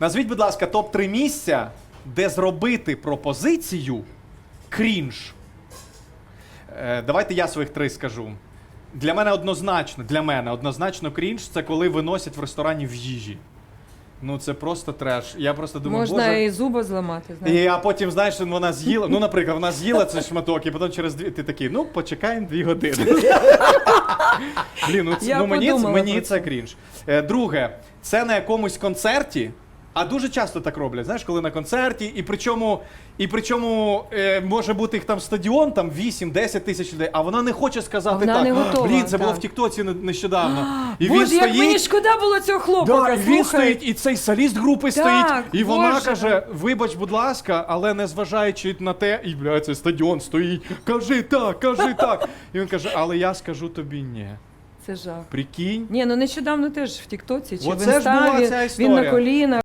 Назвіть, будь ласка, топ-3 місця, де зробити пропозицію крінж. Е, давайте я своїх три скажу. Для мене однозначно, для мене однозначно крінж це коли виносять в ресторані в їжі. Ну це просто треш. Я просто думаю, Можна боже. і зуба зламати, знаєш. І а потім, знаєш, вона з'їла. Ну, наприклад, вона з'їла цей шматок, і потім через дві ти такий, ну почекаємо дві години. Блін, ну, це- Я ну мені, подумала мені про це це. крінж. Е, Друге, це на якомусь концерті. А дуже часто так роблять, знаєш, коли на концерті, і причому, і причому е, може бути їх там стадіон, там 8-10 тисяч людей, а вона не хоче сказати вона так. не готова, Блін, це було так. в Тіктоці не- нещодавно. І Боже, він як стоїть, мені шкода було цього Да, і він слухай. стоїть, і цей соліст групи Так, стоїть, і вона Боже. каже: вибач, будь ласка, але не зважаючи на те, і бля, цей стадіон стоїть. Кажи так, кажи так. І він каже, але я скажу тобі ні. Це жах. Прикинь. Ні, ну нещодавно теж в Тіктоці чи Оце в ж була Інставі ця він на колінах.